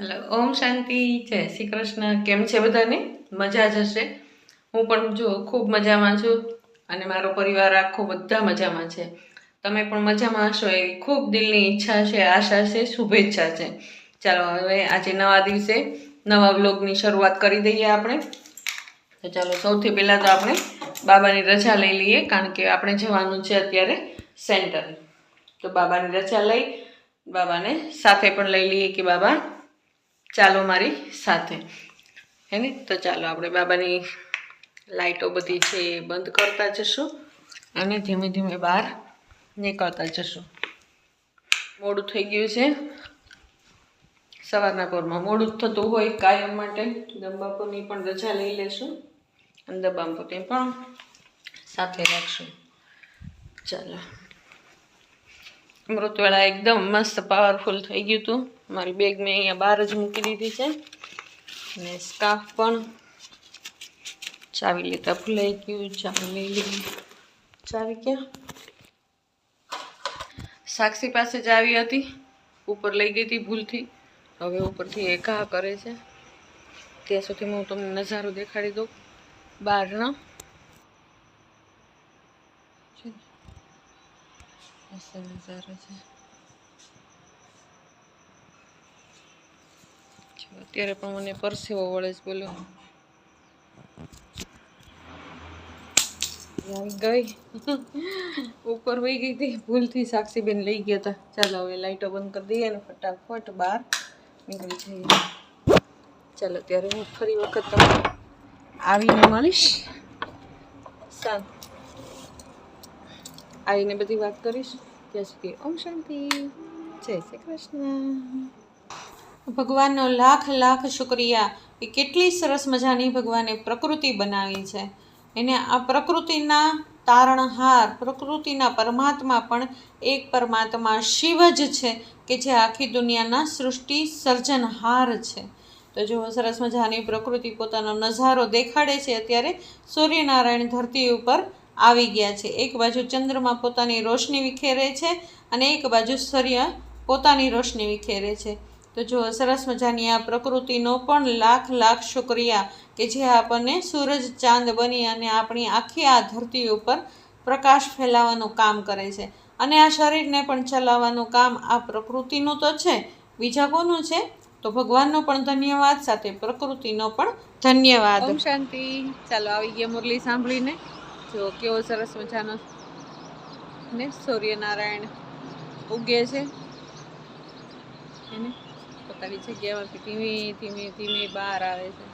Hello, ઓમ શાંતિ, જય શ્રી કૃષ્ણ. કેમ છે બધાને? મજા જ હશે. હું પણ જો ખૂબ મજામાં છું અને મારો પરિવાર આખો બધા મજામાં છે. તમે પણ મજામાં હશો એવી ખૂબ દિલની ઈચ્છા છે, આશા છે, શુભેચ્છા છે. ચાલો, હવે આજે નવા દિવસે નવા વ્લોગની શરૂઆત કરી દઈએ આપણે. તો ચાલો, સૌથી પહેલાં તો આપણે બાબાની રજા લઈ લઈએ, કારણ કે આપણે જવાનું છે અત્યારે સેન્ટર. તો બાબાની રજા લઈ બાબાને સાથે પણ લઈ લઈએ કે બાબા ચાલો મારી સાથે. હે ને? તો ચાલો આપણે બાબાની લાઈટો બધી છે એ બંધ કરતા જશું અને ધીમે ધીમે બહાર નીકળતા જશું. મોડું થઈ ગયું છે. સવારના પોરમાં મોડું થતું હોય કાયમ માટે. દંબાપુરની પણ રજા લઈ લેશું અને દબામપુરની પણ સાથે રાખશું. ચાલો. અમૃતવેળા એકદમ મસ્ત પાવરફુલ થઈ ગયું હતું મારી બેગ મેં અહીંયા બહાર જ મૂકી દીધી છે. અને સ્કાફ પણ ચાવી લેતા ભૂલાઈ ગયું, ચાવી લઈ ચાવી ક્યાં? સાક્ષી પાસે ચાવી હતી. ઉપર લઈ ગઈ હતી ભૂલથી. હવે ઉપરથી એ ઘા કરે છે. ત્યાં સુધી હું તમને નજારો દેખાડી દઉં. બહારનો છે ને? મસ્ત નજારો અત્યારે પણ મને પરસેવો વળે જ બોલો ગઈ ઉપર વહી ગઈ હતી ભૂલથી સાક્ષીબેન લઈ ગયા હતા ચાલો હવે લાઈટો બંધ કરી દઈએ અને ફટાફટ બહાર નીકળી જઈએ ચાલો ત્યારે હું ફરી વખત તમને આવીને મળીશ શાંત આવીને બધી વાત કરીશ. ત્યાં સુધી ઓમ શાંતિ. જય શ્રી કૃષ્ણ. ભગવાનનો લાખ લાખ શુક્રિયા કે કેટલી સરસ મજાની ભગવાને પ્રકૃતિ બનાવી છે. એને આ પ્રકૃતિના તારણહાર, પ્રકૃતિના પરમાત્મા પણ એક પરમાત્મા શિવ જ છે કે જે આખી દુનિયાના સૃષ્ટિ સર્જનહાર છે. તો જો સરસ મજાની પ્રકૃતિ પોતાનો નજારો દેખાડે છે, અત્યારે સૂર્યનારાયણ ધરતી ઉપર આવી ગયા છે. એક બાજુ ચંદ્રમા પોતાની રોશની વિખેરે છે અને એક બાજુ સૂર્ય પોતાની રોશની વિખેરે છે. તો જો સરસ મજાની આ પ્રકૃતિનો પણ લાખ લાખ શુક્રિયા કે જે આપણને સૂરજ, ચાંદ બની અને આપણી આખી આ ધરતી ઉપર પ્રકાશ ફેલાવાનું કામ કરે છે. અને આ શરીરને પણ ચલાવવાનું કામ આ પ્રકૃતિનું તો છે, બીજા કોનું છે? તો ભગવાનનો પણ ધન્યવાદ, સાથે પ્રકૃતિનો પણ ધન્યવાદ. શાંતિ. ચાલો આવી ગયા મુરલી સાંભળીને. જો કેવો સરસ મજાનો ને સૂર્યનારાયણ ઉગે છે. એને પોતાની જગ્યામાંથી ધીમે ધીમે ધીમે બહાર આવે છે.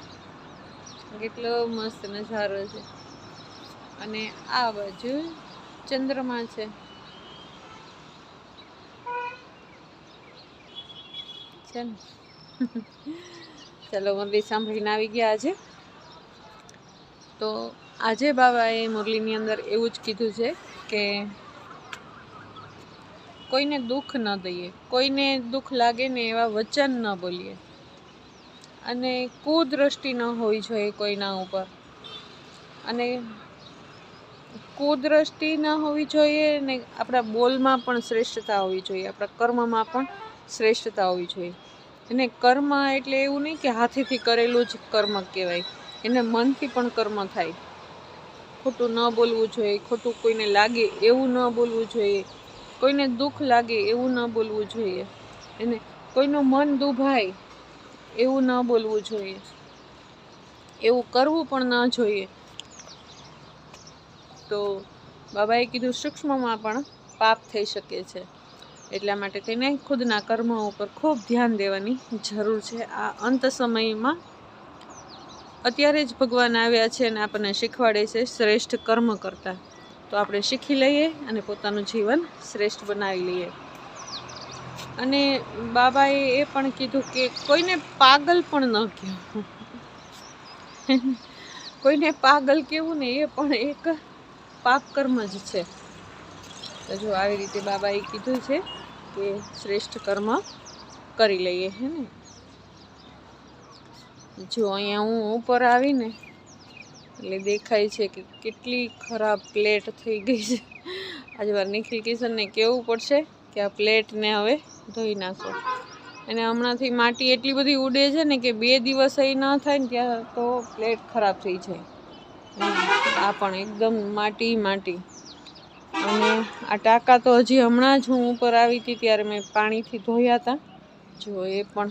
કેટલો મસ્ત નજારો છે. અને આ બાજુ ચંદ્રમા છે. છે ચાલો, મંદિર સાંભળીને આવી ગયા આજે તો આજે બાબાએ મુરલીની અંદર એવું જ કીધું છે કે કોઈને દુઃખ ન દઈએ, કોઈને દુઃખ લાગે ને એવા વચન ન બોલીએ. અને કુદ્રષ્ટિ ન હોવી જોઈએ કોઈના ઉપર. અને કુદ્રષ્ટિ ન હોવી જોઈએ ને આપણા બોલમાં પણ શ્રેષ્ઠતા હોવી જોઈએ, આપણા કર્મમાં પણ શ્રેષ્ઠતા હોવી જોઈએ. અને કર્મ એટલે એવું નહીં કે હાથેથી કરેલું જ કર્મ કહેવાય, એને મનથી પણ કર્મ થાય. ખોટું ન બોલવું જોઈએ, ખોટું કોઈને લાગે એવું ન બોલવું જોઈએ, કોઈને દુઃખ લાગે એવું ન બોલવું જોઈએ એને કોઈનું મન દુભાય એવું ન બોલવું જોઈએ. એવું કરવું પણ ન જોઈએ. તો બાબાએ કીધું સૂક્ષ્મમાં પણ પાપ થઈ શકે છે. એટલા માટે તેને ખુદના કર્મો ઉપર ખૂબ ધ્યાન દેવાની જરૂર છે. આ અંત સમયમાં અત્યારે જ ભગવાન આવ્યા છે અને આપણને શીખવાડે છે શ્રેષ્ઠ કર્મ કરતા. તો આપણે શીખી લઈએ અને પોતાનું જીવન શ્રેષ્ઠ બનાવી લઈએ. અને બાબાએ એ પણ કીધું કે કોઈને પાગલ પણ ન કહેવું. કોઈને પાગલ કહેવું ને એ પણ એક પાપ કર્મ જ છે. તો જો આવી રીતે બાબાએ કીધું છે કે શ્રેષ્ઠ કર્મ કરી લઈએ, હે ને? જો અહીંયા હું ઉપર આવીને, એટલે દેખાય છે કે કેટલી ખરાબ પ્લેટ થઈ ગઈ છે. આજે વાર નિખિલ કિશનને કહેવું પડશે કે આ પ્લેટને હવે ધોઈ નાખો. અને હમણાંથી માટી એટલી બધી ઉડે છે ને કે બે દિવસ એ ન થાય ને ત્યાં તો પ્લેટ ખરાબ થઈ જાય. આ પણ એકદમ માટી માટી. અને આ ટાંકા તો હજી હમણાં જ હું ઉપર આવી હતી ત્યારે મેં પાણીથી ધોયા હતા જો એ પણ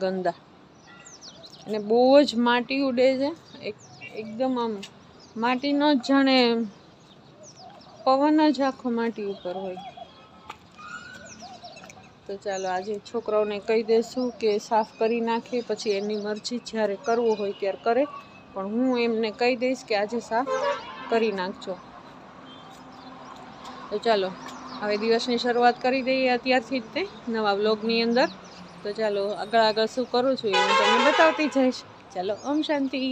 ગંદા. અને બહુ જ માટી ઉડે છે. એક, એકદમ આમ માટીનો જ જાણે પવન જ આખો માટી ઉપર હોય. તો ચાલો આજે છોકરાઓને કહી દેશું કે સાફ કરી નાખે, પછી એની મરજી જ્યારે કરવું હોય ત્યારે કરે. પણ હું એમને કહી દઈશ કે આજે સાફ કરી નાખજો. તો ચાલો, હવે દિવસની શરૂઆત કરી દઈએ અત્યારથી જ તે નવા બ્લોગની અંદર. તો ચાલો આગળ આગળ શું કરું છું એ હું તમને બતાવતી જઈશ ચાલો ઓમ શાંતિ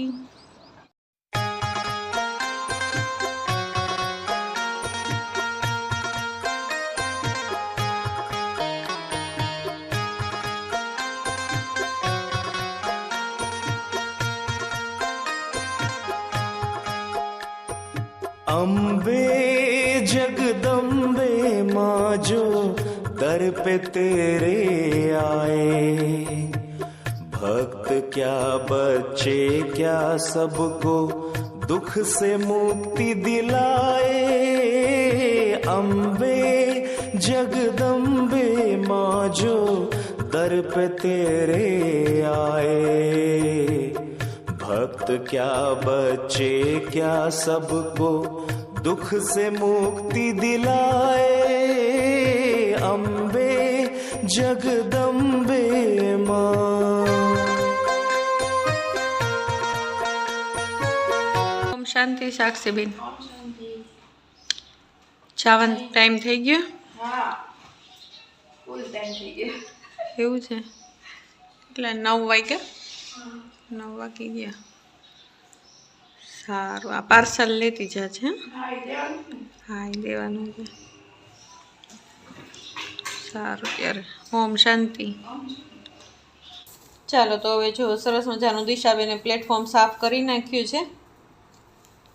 अम्बे जगदम्बे माँ जो दर पे तेरे आए। भक्त क्या बच्चे, क्या सबको दुख से मुक्ति दिलाए? अम्बे, जगदम्बे माँ जो दर पे तेरे आए। भक्त क्या बच्चे, क्या सबको दुख से मुक्ति दिलाए? અંબે જગદંબે માં શાંતિ સાક્ષીબેન જવાનો ટાઈમ થઈ ગયો એવું છે? એટલે નવ વાગ્યા? નવ વાગી ગયા. સારું આ પાર્સલ લેતી જા છે હા એ દેવાનું છે. સારું ત્યારે. ઓમ શાંતિ. ચાલો તો હવે જો સરસ મજાનું દિશાબેને પ્લેટફોર્મ સાફ કરી નાખ્યું છે.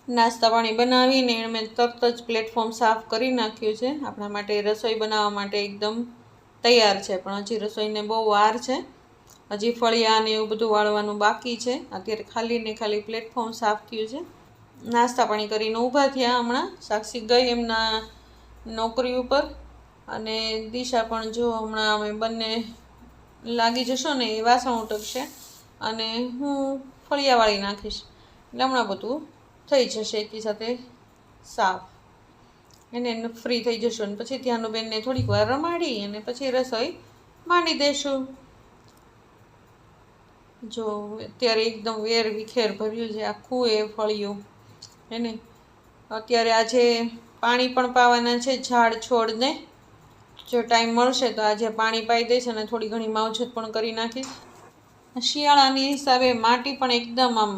નાસ્તા પાણી બનાવીને મેં તરત જ પ્લેટફોર્મ સાફ કરી નાખ્યું છે. આપણા માટે રસોઈ બનાવવા માટે એકદમ તૈયાર છે, પણ હજી રસોઈને બહુ વાર છે. હજી ફળિયા ને એવું બધું વાળવાનું બાકી છે. અત્યારે ખાલી ને ખાલી પ્લેટફોર્મ સાફ થયું છે. નાસ્તા પાણી કરીને ઊભા થયા હમણાં. સાક્ષી ગઈ એમના નોકરી ઉપર. અને દિશા પણ જો હમણાં અમે બંને લાગી જશો ને, એ વાસણ ઉટકશે અને હું ફળિયા વાળી નાખીશ. એટલે હમણાં બધું થઈ જશે એકી સાથે સાફ. એને ફ્રી થઈ જશું અને પછી ત્યાંનું બેનને થોડીક વાર રમાડી અને પછી રસોઈ માંડી દેશું. જો, અત્યારે એકદમ વેર વિખેર ભર્યું છે આખું એ ફળિયું. એને અત્યારે આજે પાણી પણ પાવાના છે ઝાડ છોડને. જો ટાઈમ મળશે તો આજે પાણી પાઈ દઈશ અને થોડી ઘણી માવજત પણ કરી નાખીશ. શિયાળાની હિસાબે માટી પણ એકદમ આમ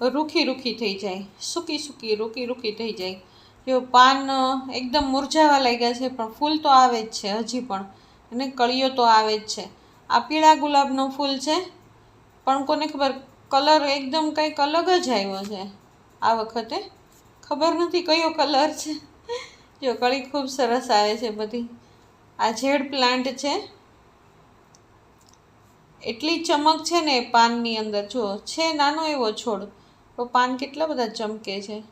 રૂખી રૂખી થઈ જાય. સૂકી સૂકી, રૂકી રૂખી થઈ જાય. જો પાન એકદમ મુરઝાવા લાગ્યા છે, પણ ફૂલ તો આવે જ છે, હજી પણ. અને કળીઓ તો આવે જ છે. આ પીળા ગુલાબનું ફૂલ છે, પણ કોને ખબર, કલર એકદમ કંઈક અલગ જ આવ્યો છે. આ વખતે ખબર નથી કયો કલર છે. જો કળી ખૂબ સરસ આવે છે બધી. આ ઝેડ પ્લાન્ટ છે. એટલી ચમક છે ને પાનની અંદર. જો, છે નાનો એવો છોડ, તો પાન કેટલા બધા ચમકે છે.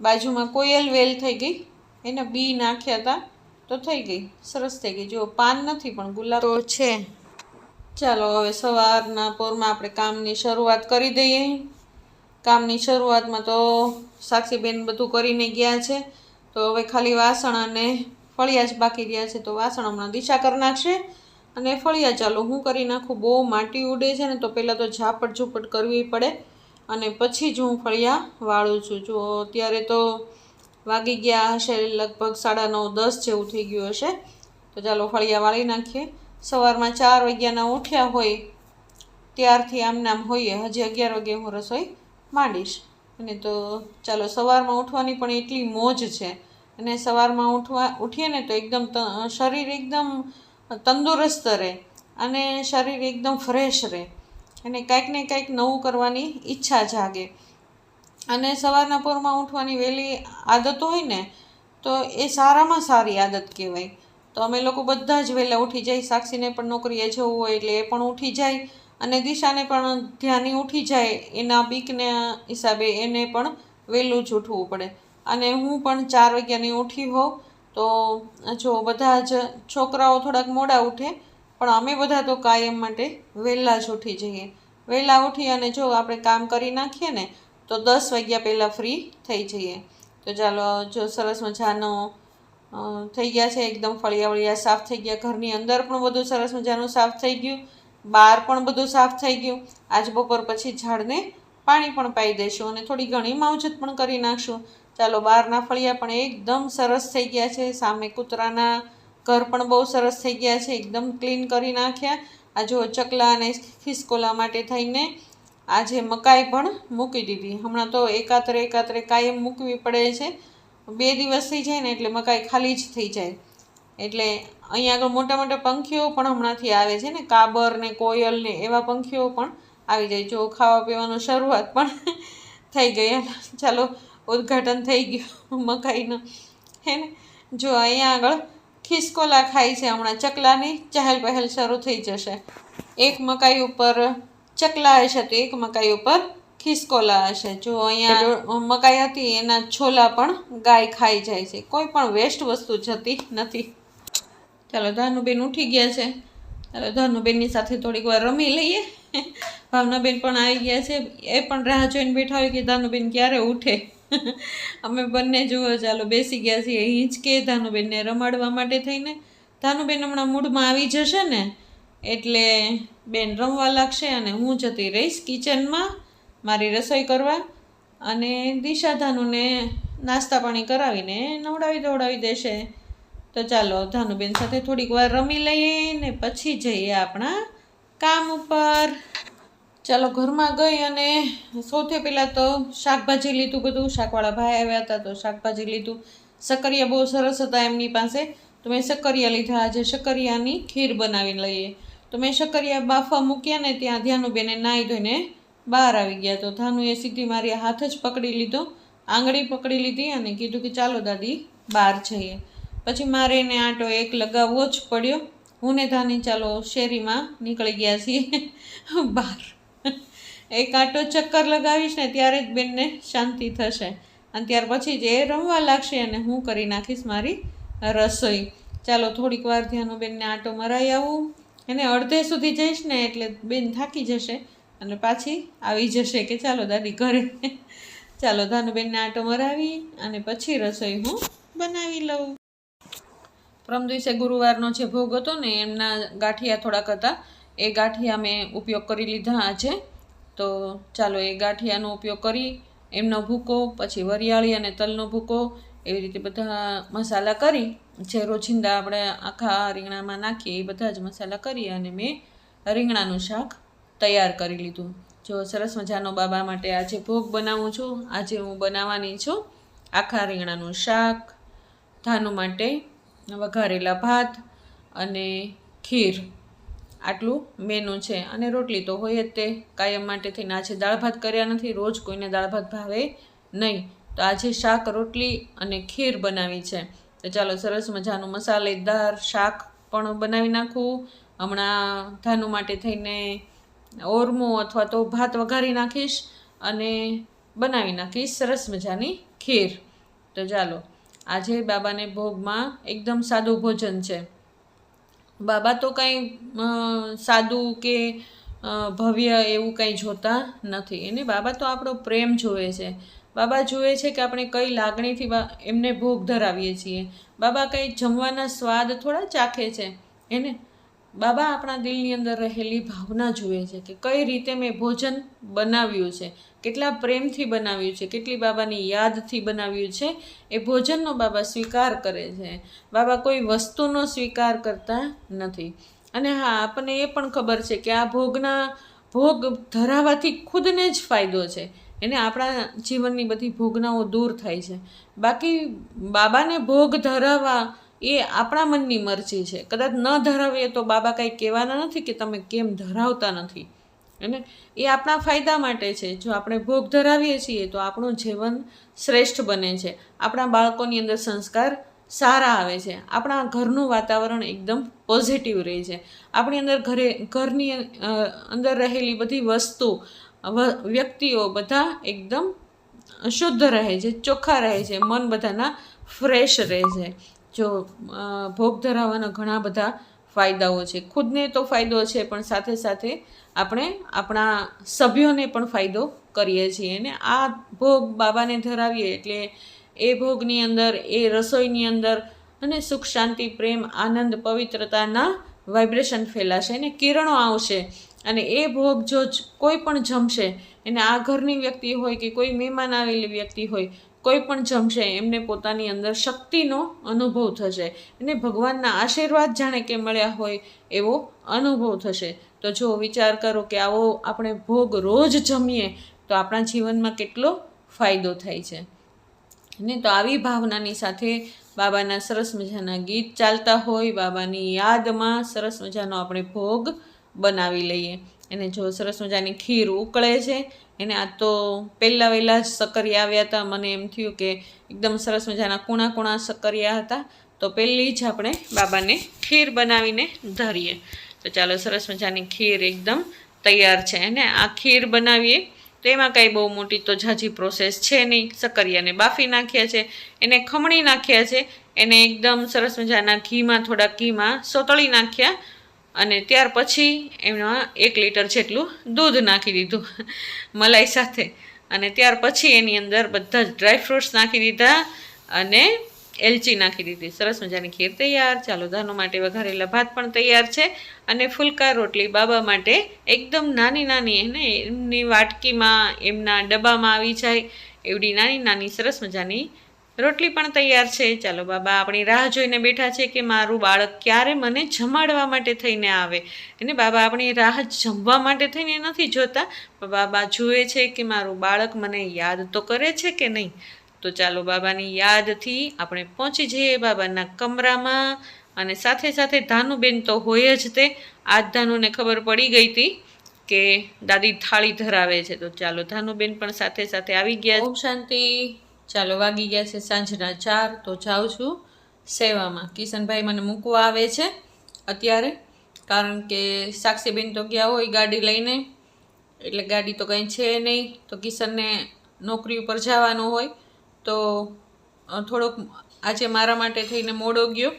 બાજુમાં કોયલ વેલ થઈ ગઈ, એને બી નાખ્યા હતા, તો થઈ ગઈ, સરસ થઈ ગઈ. જો, પાન નથી, પણ ગુલાબ તો છે. ચાલો, હવે સવારના પોરમાં આપણે કામની શરૂઆત કરી દઈએ. કામની શરૂઆતમાં તો સાક્ષીબેન બધું કરીને ગયા છે. તો હવે ખાલી વાસણ અને ફળિયા જ બાકી રહ્યા છે, તો વાસણ હમણાં દિશા કરી નાખશે અને ફળિયા ચાલો. હું કરી નાખું, બહુ માટી ઉડે છે ને, તો પહેલાં તો ઝાપટ ઝૂપટ કરવી પડે અને પછી જ હું ફળિયા વાળું છું. જો અત્યારે તો વાગી ગયા હશે લગભગ સાડા નવ, દસ જેવું થઈ ગયું હશે. તો ચાલો ફળિયા વાળી નાખીએ. સવારમાં ચાર વાગ્યાના ઉઠ્યા હોય, ત્યારથી આમ નામ હોઈએ, હજી અગિયાર વાગે હું રસોઈ માંડીશ. અને તો ચાલો, સવારમાં ઉઠવાની પણ એટલી મોજ છે અને સવારમાં ઉઠવા ઉઠીએ ને તો એકદમ શરીર એકદમ તંદુરસ્ત રહે અને શરીર એકદમ ફ્રેશ રહે અને કાંઈક ને કાંઈક નવું કરવાની ઈચ્છા જાગે. અને સવારના પોરમાં ઉઠવાની વહેલી આદત હોય ને, તો એ સારામાં સારી આદત કહેવાય. તો અમે લોકો બધા જ વહેલા ઉઠી જાય, સાક્ષીને પણ નોકરીએ જવું હોય એટલે એ પણ ઉઠી જાય અને દિશાને પણ ધ્યાની ઉઠી જાય એના બીકના હિસાબે એને પણ વહેલું જ ઉઠવું પડે. અને હું પણ ચાર વાગ્યાની ઉઠી હોઉં, તો જો બધા જ છોકરાઓ થોડાક મોડા ઉઠે, પણ અમે બધા તો કાયમ માટે વહેલા જ ઉઠી જઈએ. વહેલા ઉઠી અને જો આપણે કામ કરી નાખીએ ને, તો દસ વાગ્યા પહેલાં ફ્રી થઈ જઈએ. તો ચાલો, જો સરસ મજાનો થઈ ગયા છે, એકદમ ફળિયા વળિયા સાફ થઈ ગયા. ઘરની અંદર પણ બધું સરસ મજાનું સાફ થઈ ગયું. બહાર પણ બધું સાફ થઈ ગયું. આજ બપોર પછી ઝાડને પાણી પણ પાઈ દઈશું અને થોડી ઘણી માવજત પણ કરી નાખશું. ચાલો, બહારના ફળિયા પણ એકદમ સરસ થઈ ગયા છે. સામે કૂતરાના ઘર પણ બહુ સરસ થઈ ગયા છે. એકદમ ક્લીન કરી નાખ્યા. આ જો ચકલા અને ખિસકોલા માટે થઈને આજે મકાઈ પણ મૂકી દીધી. હમણાં તો એકાતરે એકાતરે કાયમ મૂકવી પડે છે. બે દિવસ થઈ જાય ને એટલે મકાઈ ખાલી જ થઈ જાય. એટલે અહીંયા આગળ મોટા મોટા પંખીઓ પણ હમણાંથી આવે છે ને. કાબર ને કોયલ ને એવા પંખીઓ પણ આવી જાય. જો ખાવા પીવાનું શરૂઆત પણ થઈ ગઈ. ચાલો ઉદ્ઘાટન થઈ ગયું મકાઈનું. હે ને? જો અહીંયા આગળ ખિસકોલા ખાય છે હમણાં. ચકલાની ચહેલ પહેલ શરૂ થઈ જશે. એક મકાઈ ઉપર ચકલા હશે તો એક મકાઈ ઉપર ખિસકોલા હશે. જો અહીંયા મકાઈ હતી એના છોલા પણ ગાય ખાઈ જાય છે. કોઈ પણ વેસ્ટ વસ્તુ જતી નથી. ચાલો ધાનુબેન ઉઠી ગયા છે. ચાલો ધાનુબેનની સાથે થોડીક વાર રમી લઈએ. ભાવનાબેન પણ આવી ગયા છે. એ પણ રાહ જોઈને બેઠા હોય કે ધાનુબેન ક્યારે ઉઠે? અમે બંને જુઓ, ચાલો બેસી ગયા છીએ. હિંચકે ધાનુબેનને રમાડવા માટે થઈને. ધાનુબેન હમણાં મૂડમાં આવી જશે ને, એટલે બેન રમવા લાગશે અને હું જતી રહીશ કિચનમાં મારી રસોઈ કરવા. અને દિશા ધાનુને નાસ્તા પાણી કરાવીને નવડાવી દોડાવી દેશે. તો ચાલો, ધાનુબેન સાથે થોડીક વાર રમી લઈએ ને પછી જઈએ આપણા કામ ઉપર. ચાલો, ઘરમાં ગઈ અને સૌથી પહેલાં તો શાકભાજી લીધું બધું. શાકવાળા ભાઈ આવ્યા હતા તો શાકભાજી લીધું. શકરિયા બહુ સરસ હતા એમની પાસે. તો મેં શકરિયા લીધા. આજે શકરિયાની ખીર બનાવી લઈએ. તો મેં શકરિયા બાફા મૂક્યા ને ત્યાં ધ્યાનુબેને નાહી ધોઈને બહાર આવી ગયા. તો ધાનુએ સીધી મારી હાથ જ પકડી લીધો. આંગળી પકડી લીધી અને કીધું કે ચાલો દાદી, બહાર જઈએ. પછી મારે એને આંટો એક લગાવવો જ પડ્યો. હું ને ધાની ચાલો શેરીમાં નીકળી ગયા છીએ. બહાર. એક આંટો ચક્કર લગાવીશ ને ત્યારે જ બેનને શાંતિ થશે. અને ત્યાર પછી જ એ રમવા લાગશે અને હું કરી નાખીશ મારી રસોઈ. ચાલો થોડીક વાર ધ્યાનો બેનને આંટો મરાઈ આવું. એને અડધે સુધી જઈશ ને એટલે બેન થાકી જશે અને પાછી આવી જશે કે ચાલો દાદી ઘરે. ચાલો ધાનુબેનને આંટો મરાવી અને પછી રસોઈ હું બનાવી લઉં. પરમ દિવસે ગુરુવારનો જે ભોગ હતો ને, એમના ગાંઠિયા થોડાક હતા. એ ગાંઠિયા મેં ઉપયોગ કરી લીધા આજે. તો ચાલો, એ ગાંઠિયાનો ઉપયોગ કરી, એમનો ભૂકો, પછી વરિયાળી અને તલનો ભૂકો એવી રીતે બધા મસાલા કરી, જે રોજિંદા આપણે આખા રીંગણામાં નાખીએ, એ બધા જ મસાલા કરી અને મેં રીંગણાનું શાક તૈયાર કરી લીધું. જો સરસ મજાનો બાબા માટે આજે ભોગ બનાવું છું. આજે હું બનાવવાની છું. આખા રીંગણાનું શાક, ધાનું માટે વઘારેલા ભાત અને ખીર. આટલું મેનુ છે. અને રોટલી તો હોય જ તે. કાયમ માટે થઈને આજે દાળ ભાત કર્યા નથી. રોજ કોઈને દાળ ભાત ભાવે નહીં. તો આજે શાક, રોટલી અને ખીર બનાવી છે. તો ચાલો સરસ મજાનું મસાલેદાર શાક પણ બનાવી નાખું. હમણાં ધાનું માટે થઈને ઓરમું અથવા તો ભાત વઘારી નાખીશ અને બનાવી નાખીશ સરસ મજાની ખીર. તો ચાલો આજે બાબાને ભોગમાં એકદમ સાદું ભોજન છે. બાબા તો કંઈ સાદું કે ભવ્ય એવું કંઈ જોતા નથી. એને બાબા તો આપણો પ્રેમ જોવે છે. બાબા જુએ છે કે આપણે કઈ લાગણીથી એમને ભોગ ધરાવીએ છીએ. બાબા કંઈ જમવાના સ્વાદ થોડા ચાખે છે. એને, બાબા આપણા દિલની અંદર રહેલી ભાવના જુએ છે કે કઈ રીતે મેં ભોજન બનાવ્યું છે. કેટલા પ્રેમથી બનાવ્યું છે, કેટલી બાબાની યાદથી બનાવ્યું છે, એ ભોજનનો બાબા સ્વીકાર કરે છે. બાબા કોઈ વસ્તુનો સ્વીકાર કરતા નથી. અને હા, આપણને એ પણ ખબર છે કે આ ભોગના ભોગ ધરાવવાથી ખુદને જ ફાયદો છે. એને આપણા જીવનની બધી ભોગનાઓ દૂર થાય છે. બાકી બાબાને ભોગ ધરાવવા એ આપણા મનની મરજી છે. કદાચ ન ધરાવીએ તો બાબા કાંઈ કહેવાના નથી કે તમે કેમ ધરાવતા નથી. અને એ આપણા ફાયદા માટે છે. જો આપણે ભોગ ધરાવીએ છીએ તો આપણું જીવન શ્રેષ્ઠ બને છે. આપણા બાળકોની અંદર સંસ્કાર સારા આવે છે. આપણા ઘરનું વાતાવરણ એકદમ પોઝિટિવ રહે છે. આપણી અંદર ઘરે, ઘરની અંદર રહેલી બધી વસ્તુ વ્યક્તિઓ બધા એકદમ શુદ્ધ રહે છે, ચોખ્ખા રહે છે. મન બધાના ફ્રેશ રહે છે. જો ભોગ ધરાવવાના ઘણા બધા ફાયદાઓ છે. ખુદને તો ફાયદો છે, પણ સાથે સાથે આપણે આપણા સભ્યોને પણ ફાયદો કરીએ છીએ. અને આ ભોગ બાબાને ધરાવીએ એટલે એ ભોગની અંદર, એ રસોઈની અંદર અને સુખ, શાંતિ, પ્રેમ, આનંદ, પવિત્રતાના વાઇબ્રેશન ફેલાશે અને કિરણો આવશે. અને એ ભોગ જો કોઈ પણ જમશે, એને આ ઘરની વ્યક્તિ હોય કે કોઈ મહેમાન આવેલી વ્યક્તિ હોય કોઈ પણ જમશે, એમને પોતાની અંદર શક્તિનો અનુભવ થશે. અને ભગવાનના આશીર્વાદ જાણે કે મળ્યા હોય એવો અનુભવ થશે. તો જો વિચાર કરો કે આવો આપણે ભોગ રોજ જમીએ, તો આપણા જીવનમાં કેટલો ફાયદો થાય છે. ને તો આવી ભાવનાની સાથે બાબાના સરસ મજાના ગીત ચાલતા હોય, બાબાની યાદમાં સરસ મજાનો આપણે ભોગ બનાવી લઈએ. એને જો સરસ મજાની ખીર ઉકળે છે એને આ તો પહેલાં વહેલા સક્કરિયા આવ્યા હતા. મને એમ થયું કે એકદમ સરસ મજાના કૂણા કૂણા સક્કરિયા હતા. તો પહેલી જ આપણે બાબાને ખીર બનાવીને ધરીએ. તો ચાલો, સરસ મજાની ખીર એકદમ તૈયાર છે. અને આ ખીર બનાવીએ તો એમાં કાંઈ બહુ મોટી તો ઝાઝી પ્રોસેસ છે નહીં. સક્કરિયાને બાફી નાખ્યા છે. એને ખમણી નાખ્યા છે. એને એકદમ સરસ મજાના ઘીમાં, થોડા ઘીમાં સોતળી નાખ્યા. અને ત્યાર પછી એમાં એક લીટર જેટલું દૂધ નાખી દીધું મલાઈ સાથે. અને ત્યાર પછી એની અંદર બધા જ ડ્રાયફ્રૂટ્સ નાખી દીધા અને એલચી નાખી દીધી. સરસ મજાની ખીર તૈયાર. ચાલો ધાનો માટે વઘારેલા ભાત પણ તૈયાર છે અને ફુલકા રોટલી બાબા માટે એકદમ નાની નાની એને એમની વાટકીમાં, એમના ડબ્બામાં આવી જાય એવડી નાની નાની સરસ મજાની રોટલી પણ તૈયાર છે. ચાલો બાબા, આપણી રાહ જોઈને બેઠા છે કે મારું બાળક ક્યારે મને જમાડવા માટે થઈને આવે. અને બાબા, આપણી રાહ જમવા માટે થઈને નથી જોતા બાબા જુએ છે કે મારું બાળક મને યાદ તો કરે છે કે નહીં? તો ચાલો બાબાની યાદથી આપણે પહોંચી જઈએ બાબાના કમરામાં. અને સાથે સાથે ધાનુબેન તો હોય જ તે. આજ ધાનુને ખબર પડી ગઈ હતી કે દાદી થાળી ધરાવે છે. તો ચાલો ધાનુબેન પણ સાથે સાથે આવી ગયા. ઓમ શાંતિ. ચાલો વાગી ગયા છે સાંજના ચાર, તો જાઉં છું સેવામાં. કિશનભાઈ મને મૂકવા આવે છે અત્યારે, કારણ કે સાક્ષીબેન તો ગયા હોય ગાડી લઈને, એટલે ગાડી તો કંઈ છે નહીં. તો કિશનને નોકરી ઉપર જવાનું હોય, તો થોડોક આજે મારા માટે થઈને મોડો ગયો.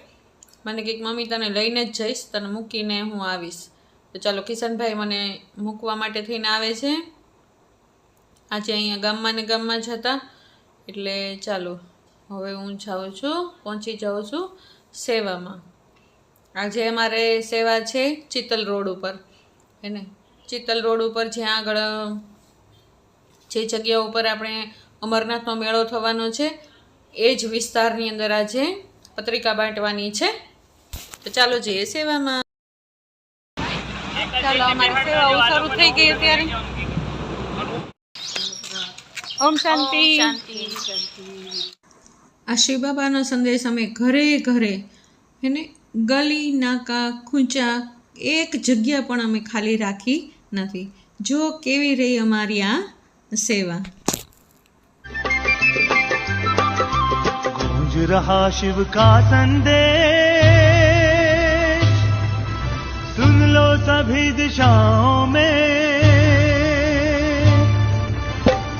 મને કંઈક મમ્મી તને લઈને જ જઈશ, તને મૂકીને હું આવીશ. તો ચાલો કિશનભાઈ મને મૂકવા માટે થઈને આવે છે. આજે અહીંયા ગામમાં ને ગામમાં જ હતા. એટલે ચાલો, હવે હું જાઉં છું, પહોંચી જાઉં છું સેવામાં. આજે અમારે સેવા છે, ચિત્તલ રોડ ઉપર એને ચિત્તલ રોડ ઉપર જ્યાં આગળ, જે જગ્યા ઉપર આપણે અમરનાથનો મેળો થવાનો છે, એ જ વિસ્તારની અંદર આજે પત્રિકા બાંટવાની છે. તો ચાલો જઈએ સેવામાં. ચાલો, અમારી સેવાઓ શરૂ થઈ ગઈ અત્યારે. ઓમ શાંતિ આ શિવ બાબાનો સંદેશ અમે ઘરે ઘરે એને ગલી નાકા ખૂંચા એક જગ્યા પણ અમે ખાલી રાખી નથી જો કેવી રહી અમારી આ સેવા गूंज रहा शिव का संदेश सुन लो सभी दिशाओं में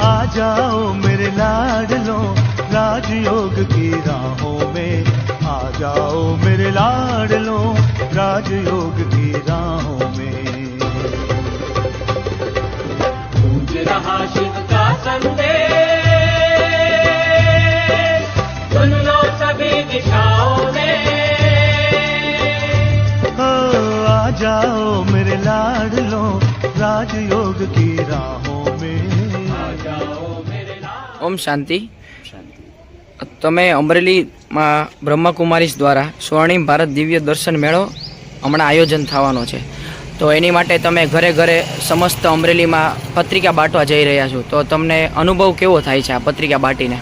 आ जाओ मेरे लाडलो राजयोग की राहों में आ जाओ मेरे लाडलो राजयोग की राहों में गूंज रहा शिव का संदेश सुन लो सभी दिशाओं में ओ, आ जाओ मेरे लाडलो राजयोग ઓમ શાંતિ. તમે અમરેલીમાં બ્રહ્મકુમારીસ દ્વારા સ્વર્ણિમ ભારત દિવ્ય દર્શન મેળો હમણાં આયોજન થવાનો છે. તો એની માટે તમે ઘરે ઘરે સમસ્ત અમરેલીમાં પત્રિકા બાંટવા જઈ રહ્યા છો. તો તમને અનુભવ કેવો થાય છે આ પત્રિકા બાંટીને?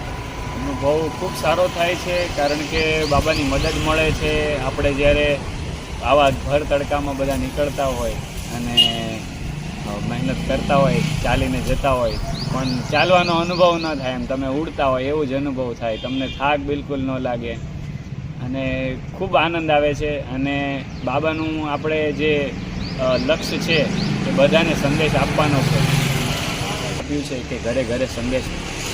અનુભવ ખૂબ સારો થાય છે કારણ કે બાબાની મદદ મળે છે. આપણે જ્યારે આવા ઘર તડકામાં બધા નીકળતા હોય અને મહેનત કરતા હોય, ચાલીને જતા હોય, પણ ચાલવાનો અનુભવ ન થાય એમ. તમે ઉડતા હોય એવું જ અનુભવ થાય. તમને થાક બિલકુલ ન લાગે. અને ખૂબ આનંદ આવે છે. અને બાબાનું આપણે જે લક્ષ્ય છે એ બધાને સંદેશ આપવાનો છે. આપ્યું છે કે ઘરે ઘરે સંદેશ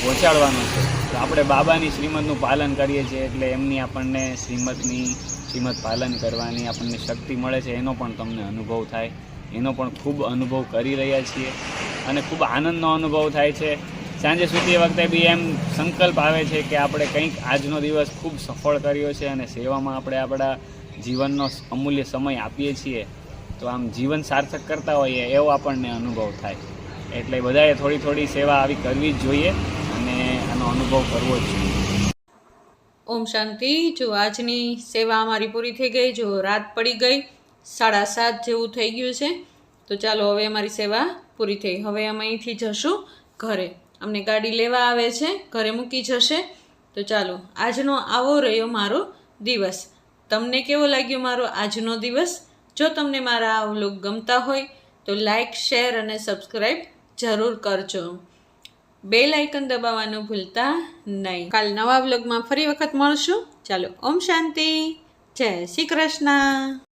પહોંચાડવાનો છે. તો આપણે બાબાની શ્રીમદનું પાલન કરીએ છીએ એટલે એમની આપણને શ્રીમદની શ્રીમદ પાલન કરવાની આપણને શક્તિ મળે છે. એનો પણ તમને અનુભવ થાય. એનો પણ ખૂબ અનુભવ કરી રહ્યા છીએ અને ખૂબ આનંદનો અનુભવ થાય છે. સાંજે સૂતી વખતે બી એમ સંકલ્પ આવે છે કે આપણે કંઈક આજનો દિવસ ખૂબ સફળ કર્યો છે અને સેવામાં આપણે આપણા જીવનનો અમૂલ્ય સમય આપીએ છીએ. તો આમ જીવન સાર્થક કરતા હોઈએ એવો આપણને અનુભવ થાય. એટલે બધાએ થોડી થોડી સેવા આવી કરવી જ જોઈએ અને આનો અનુભવ કરવો જ જોઈએ. ઓમ શાંતિ. જો આજની સેવા અમારી પૂરી થઈ ગઈ, જો રાત પડી ગઈ સાડા સાત જેવું થઈ ગયું છે. તો ચાલો હવે અમારી સેવા પૂરી થઈ. હવે અમે અહીંથી જશું ઘરે. અમને ગાડી લેવા આવે છે, ઘરે મૂકી જશે. તો ચાલો, આજનો આવો રહ્યો મારો દિવસ. તમને કેવો લાગ્યો મારો આજનો દિવસ? જો તમને મારા આ વ્લોગ ગમતા હોય, તો લાઇક શેર અને સબસ્ક્રાઈબ જરૂર કરજો. બે લાઇકન દબાવવાનું ભૂલતા નહીં. કાલ નવા વ્લોગમાં ફરી વખત મળશું. ચાલો, ઓમ શાંતિ. જય શ્રી કૃષ્ણ.